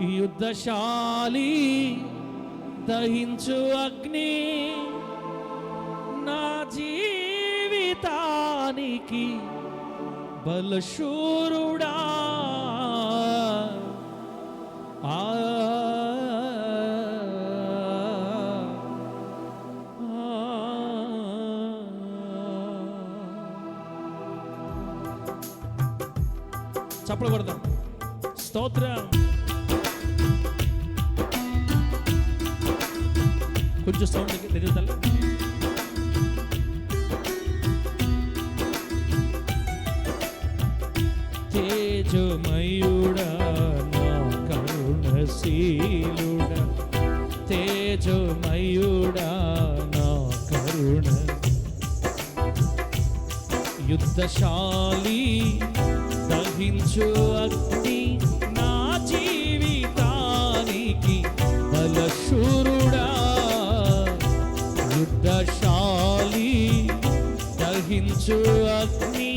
యుద్ధశాలి దహించు అగ్ని నా జీవితానికి బలశూరుడా. ఆ. చప్పలు కొడదాం. స్తోత్రం. కొంచెం సౌండ్ దగ్గర తల్లి. తేజమయుడా నా కరుణశీలుడా. తేజమయుడా నా కరుణ. యుద్ధశాలి దహించు అగ్ని నా జీవితానికి బలశూరు దహించు అగ్ని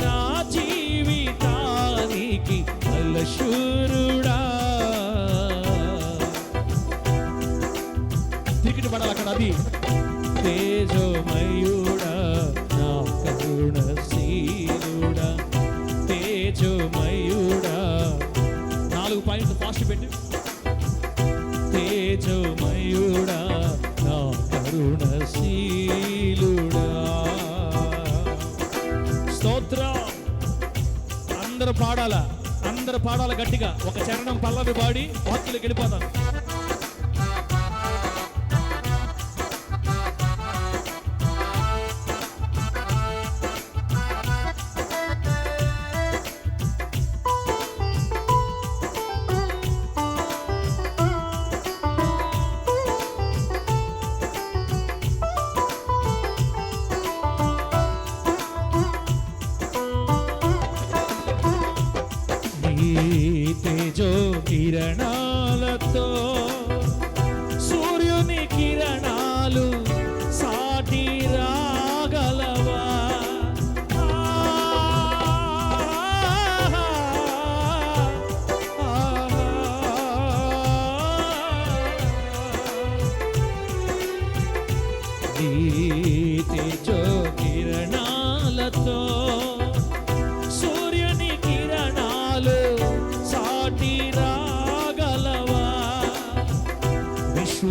నా జీవితానికి బలశూరుడా తిరిగి పడాలి అక్కడ అది. తేజోమయ పాడాలి గట్టిగా. ఒక చరణం పల్లవి పాడి భక్తులు గెలిపోతాను.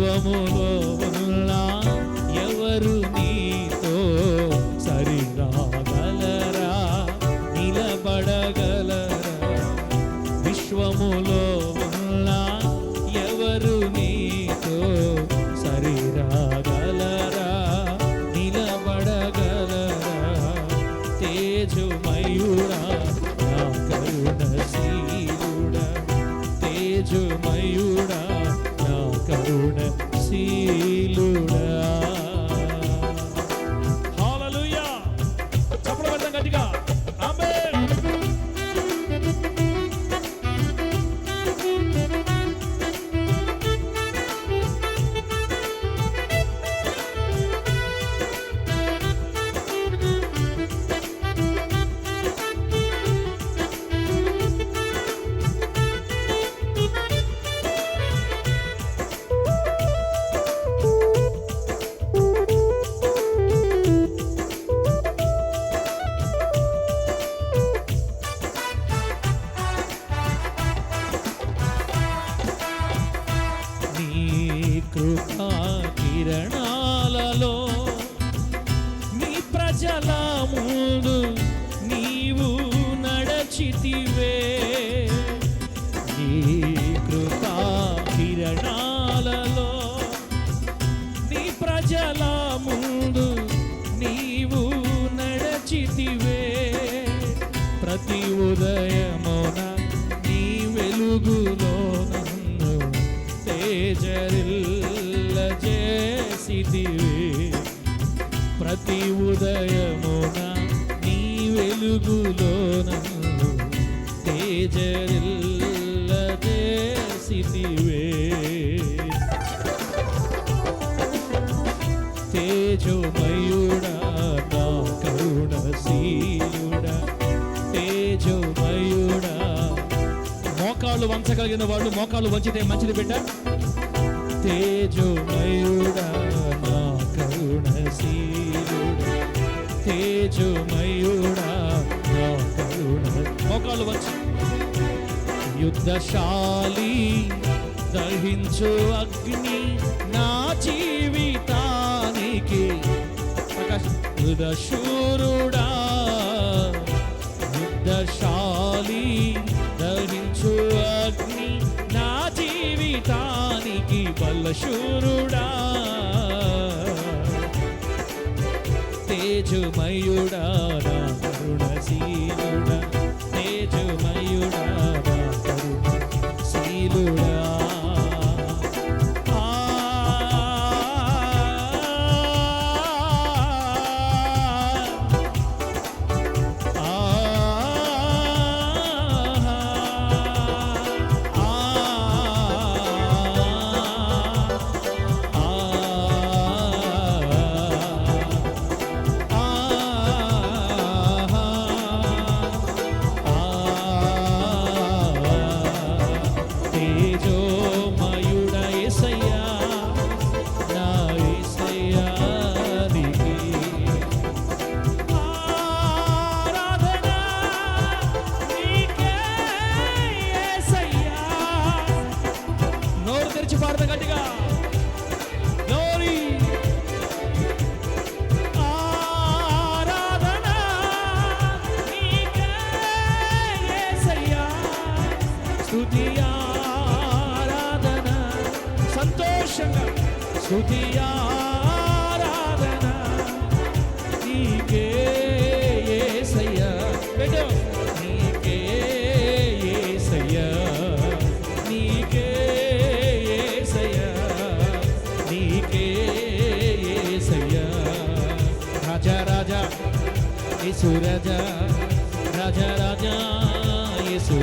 విశ్వములో ఉన్న ఎవరు ఉదయమున నీ వెలుగులో నన్ను తేజరిల్ల చేసితివే తేజోమయుడా నా కరుణశీలుడా. తేజోమయుడా. మోకాళ్ళు వంచగలిగిన వాళ్ళు మోకాళ్ళు వంచితే మంచిది బిడ్డ. తేజోమయుడా నా కరుణశీలుడా తేజోమయుడా నా కరుణ. యుద్ధశాలి దహించు అగ్ని నా జీవితానికి. శూరుడా యుద్ధశాలి దహించు అగ్ని నా జీవితానికి బలశూరుడా. తేజమయుడా నా కరుణశీలుడా.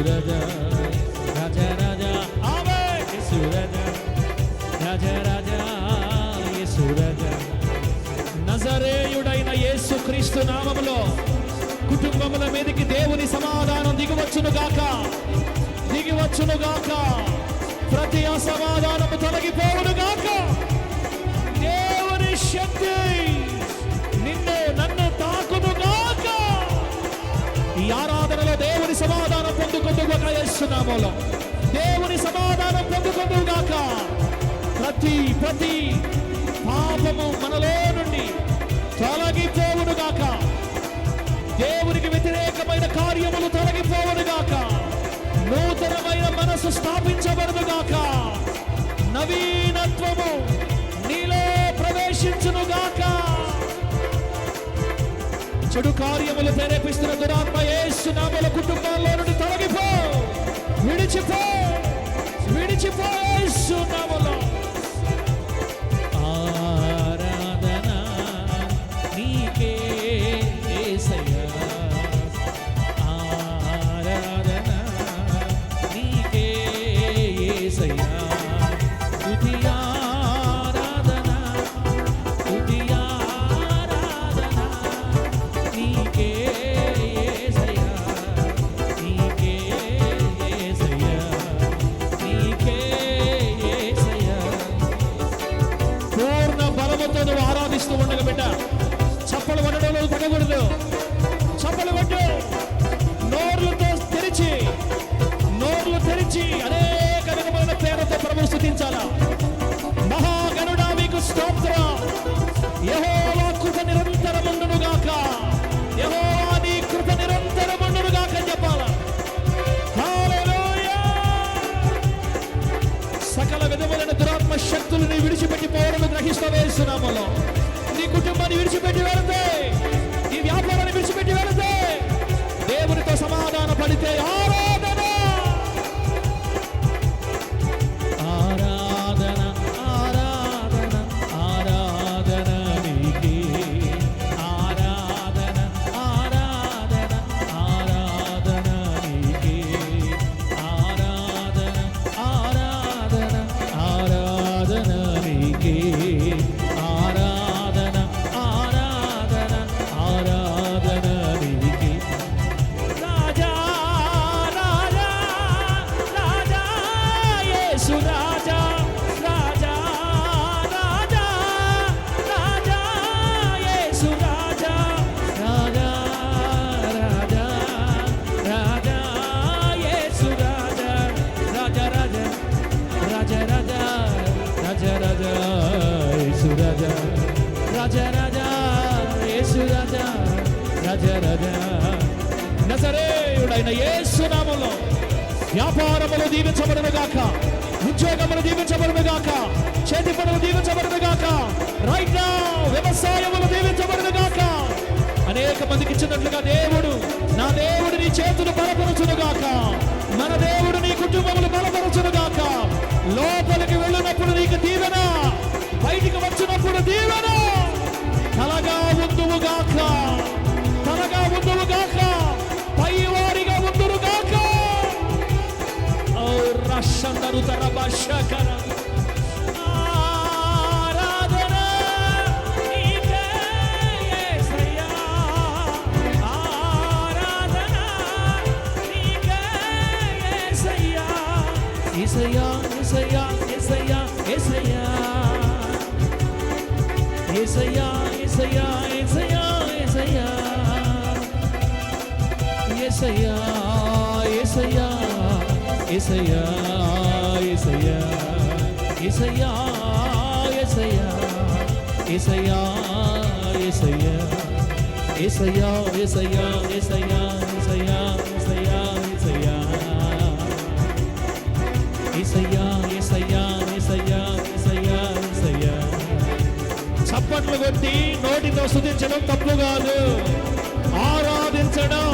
రాజా రాజా రాజా యేసు రాజా రాజా రాజా యేసు రాజా. నజరేయుడైన యేసు క్రీస్తు నామములో కుటుంబముల మీదకి దేవుని సమాధానం దిగివచ్చును గాక. దిగివచ్చును గాక. ప్రతి అసమాధానము తొలగిపోవును గాక. దేవుని శక్తి పొందుకుందుగాక దేవుని సమాధానం పొందుకుందుగాక ప్రతి ప్రతి పాపము మనలో నుండి తొలగిపోవునుగాక. దేవునికి వ్యతిరేకమైన కార్యములు తొలగిపోవునుగాక. నూతనమైన మనసు స్థాపించబడునుగాక. నవీనత్వము నీలో ప్రవేశించునుగాక. చెడు కార్యములు ప్రేరేపిస్తున్న దురాత్మ యేసు నామల కుటుంబాల్లో నుండి తొలగిపో. విడిచిపో విడిచిపో పోవడం వేస్తున్నామలో నీ కుటుంబాన్ని విడిచిపెట్టి వెళితే నీ వ్యాపారాన్ని విడిచిపెట్టి వెళితే దేవునితో సమాధాన పడితే ఆ రాజా నజరేయుడైన యేసు వ్యాపారములు దీవించబడను గాక. ఉద్యోగములు దీవించబడను గాక. చేతి పనులు దీవించబడను గాక. రైట్ నా వ్యవసాయములు దీవించబడను గాక. అనేక మందికి ఇచ్చినట్లుగా దేవుడు నా దేవుడు నీ చేతులు బలపరచును గాక. మన దేవుడు నీ కుటుంబములు బలపరచును గాక. లోపలికి వెళ్ళినప్పుడు నీకు దీవెన బయటికి వచ్చినప్పుడు దీవెన. కలగా ఉందువుగాక గాక. ఉందురు గాక పై వారిగా ఉందురు గాక రష నరుతర భాషకర యేసయ్యా యేసయ్యా యేసయ్యా యేసయ్యా యేసయ్యా యేసయ్యా యేసయ్యా యేసయ్యా యేసయ్యా యేసయ్యా యేసయ్యా యేసయ్యా యేసయ్యా యేసయ్యా యేసయ్యా చప్పట్లు కొట్టి నోటితో స్తుతించడం తప్పు కాదు ఆరాధించడం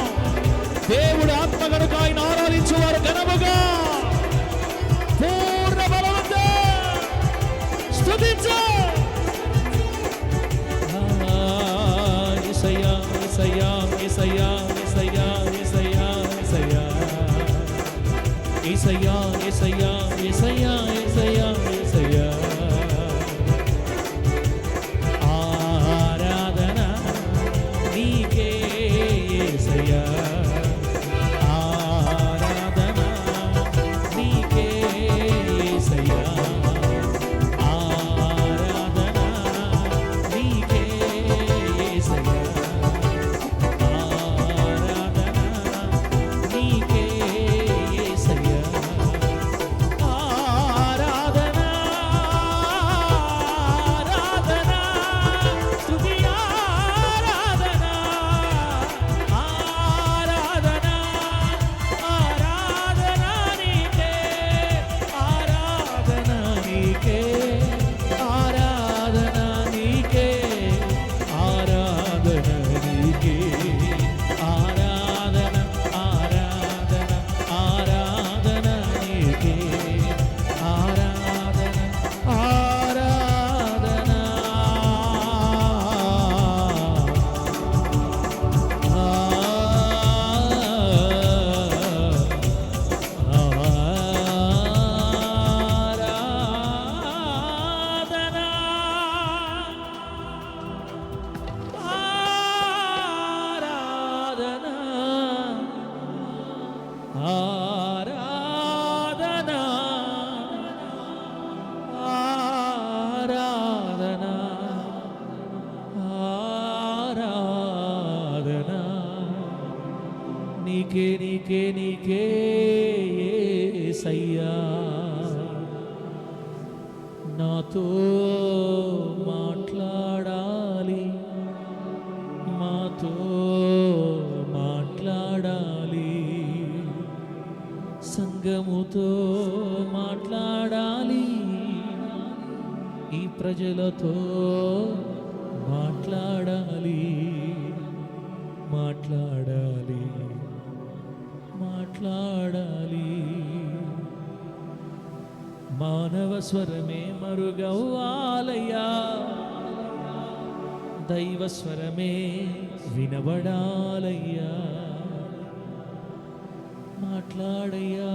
దేవుడు ఆత్మ కనుక ఆయన ఆరాధించేవారు ఘనముగా. పూర్ణ బలవంతో స్తుతించు. ఈసయ్యా ఈసయ్యా ఈసయ్యా ఈసయ్యా నీకే నీకే నీకే సయ్యా నాతో మాట్లాడాలి మాతో మాట్లాడాలి. సంగముతో మాట్లాడాలి ఈ ప్రజలతో మానవ స్వరమే మరుగవ్వాలయ్యా. దైవ స్వరమే వినబడాలయ్యా. మాట్లాడయ్యా.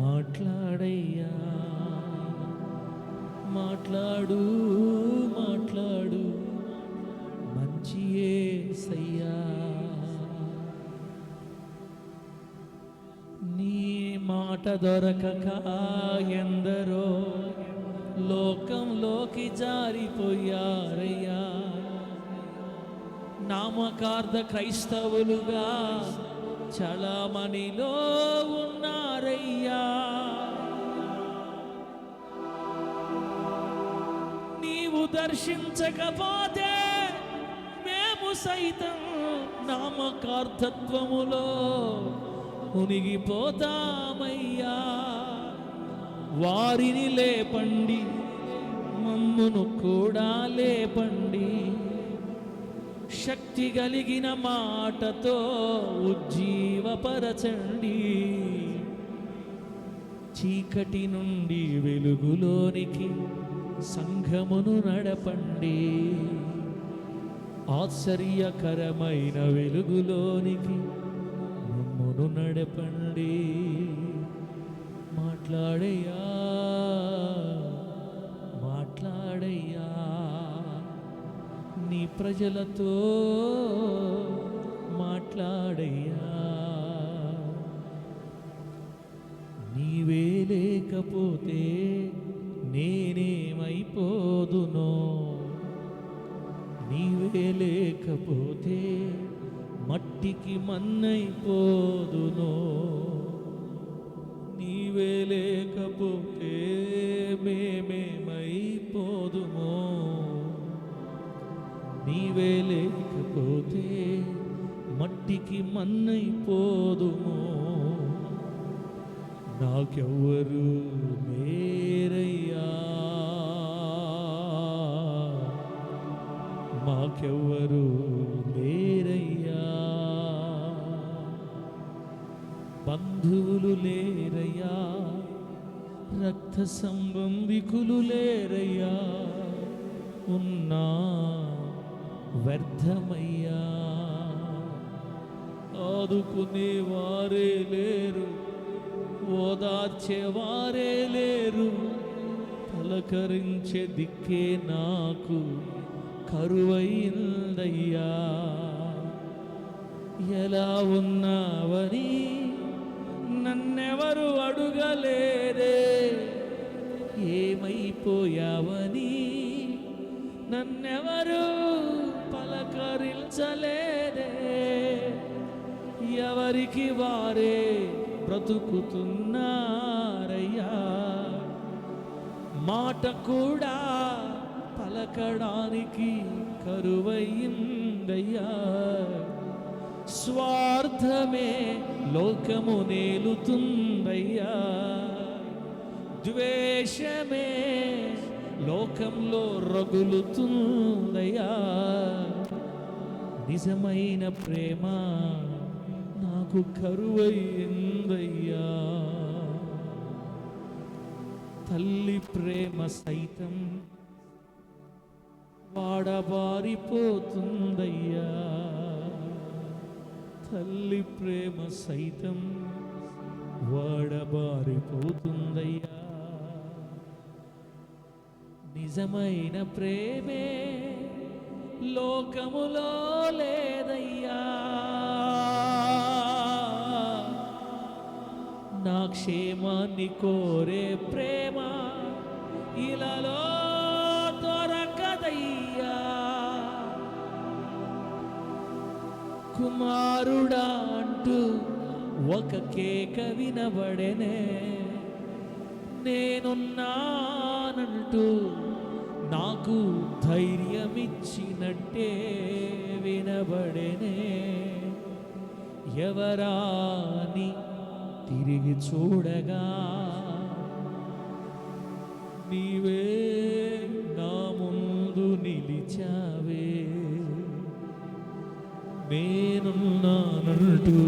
మాట్లాడయ్యా. మాట్లాడు. దొరకక ఎందరో లోకంలోకి జారిపోయారయ్యా. నామకార్థ క్రైస్తవులుగా చలమణిలో ఉన్నారయ్యా. నీవు దర్శించకపోతే మేము సైతం నామకార్థత్వములో మునిగిపోతామయ్యా. వారిని లేపండి మమ్మును కూడా లేపండి. శక్తి కలిగిన మాటతో ఉజ్జీవపరచండి. చీకటి నుండి వెలుగులోనికి సంఘమును నడపండి. ఆశ్చర్యకరమైన వెలుగులోనికి చెప్పండి. మాట్లాడయ్యా మాట్లాడయ్యా. నీ ప్రజలతో మాట్లాడయ్యా. నీవే లేకపోతే నేనేమైపోదునో? నీవే లేకపోతే మట్టికి మన్నైపో లేకపోతే మట్టికి మన్నైపోదుమో. నాకెవ్వరు లేరయ్యా. మాకెవ్వరు లేరయ్యా. బంధువులు లేరయ్యా. రక్త సంబంధికులు లేరయ్యా. ఉన్నా వ్యర్థమయ్యా. ఆదుకునే వారే లేరు ఓదార్చే వారే లేరు పలకరించే దిక్కే నాకు కరువైందయ్యా. ఎలా ఉన్నావని నన్నెవరు అడుగలేదే. ఏమైపోయావని నన్నెవరు పలకరించలేదే ఎవరికి వారే బ్రతుకుతున్నారయ్యా. మాట కూడా పలకడానికి కరువయిందయ్యా స్వార్థమే లోకము నేలుతుందయ్యా. ద్వేషమే లోకంలో రగులుతుందయ్యా. నిజమైన ప్రేమ నాకు కరువయిందయ్యా తల్లి ప్రేమ సైతం వాడబారిపోతుందయ్యా. తల్లి ప్రేమ సైతం వాడబారిపోతుందయ్యా. నిజమైన ప్రేమే లోకములో లేదయ్యా. నా క్షేమాన్ని కోరే ప్రేమ ఇలాలో దొరకదయ్యా. కుమారుడా అంటూ ఒక కేక వినబడెనే నేనున్నానంటూ నాకు ధైర్యమిచ్చినట్టే వినబడనే. ఎవరాని తిరిగి చూడగా నీవే నా ముందు నిలిచావే. నేనున్నానంటూ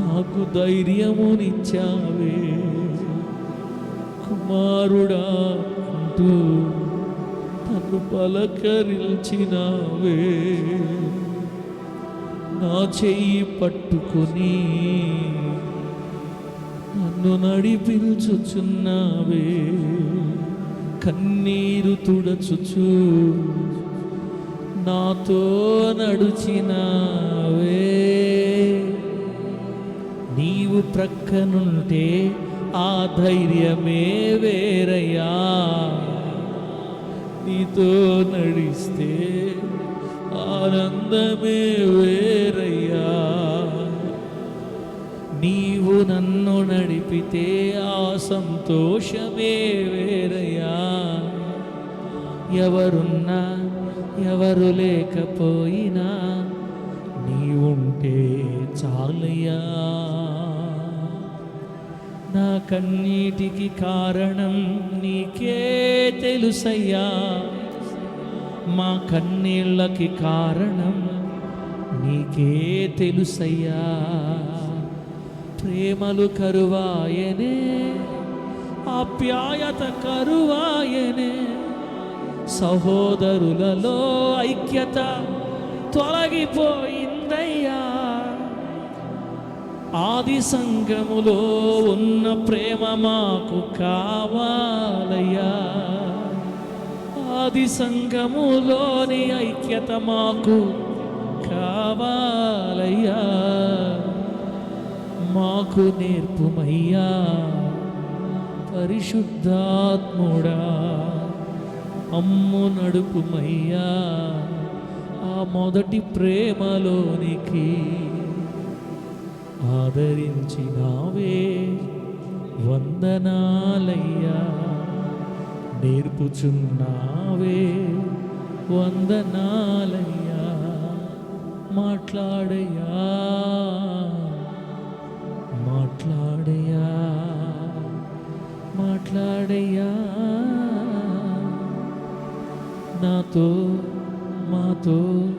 నాకు ధైర్యమునిచ్చావే. కుమారుడా అంటూ తను పలకరించినావే. నా చెయ్యి పట్టుకొని నన్ను నడిపించుచున్నావే. కన్నీరు తుడచుచు నాతో నడుచినావే. నీవు ప్రక్కనుంటే ఆ ధైర్యమే వేరయ్యా. నీతో నడిస్తే ఆనందమే వేరయ్యా. నీవు నన్ను నడిపితే ఆ సంతోషమే వేరయ్యా. ఎవరున్నా ఎవరు లేకపోయినా నీవుంటే చాలయ్యా. నా కన్నీటికి కారణం నీకే తెలుసయ్యా. మా కన్నీళ్ళకి కారణం నీకే తెలుసయ్యా. ప్రేమలు కరువాయనే ఆప్యాయత కరువాయనే సహోదరులలో ఐక్యత తొలగిపోయిందయ్యా. ఆది సంఘములో ఉన్న ప్రేమ మాకు కావాలయ్యా. ఆది సంఘములోని ఐక్యత మాకు కావాలయ్యా. మాకు నేర్పుమయ్యా. పరిశుద్ధాత్ముడా. అమ్ము నడుపుమయ్యా. ఆ మొదటి ప్రేమలోనికి ఆదరించినావే. వందనాలయ్యా నేర్పుచున్నావే. వందనాలయ్యా మాట్లాడయ్యా మాట్లాడయ్యా మాట్లాడయ్యా. నాతో మాతో నాతో మాతో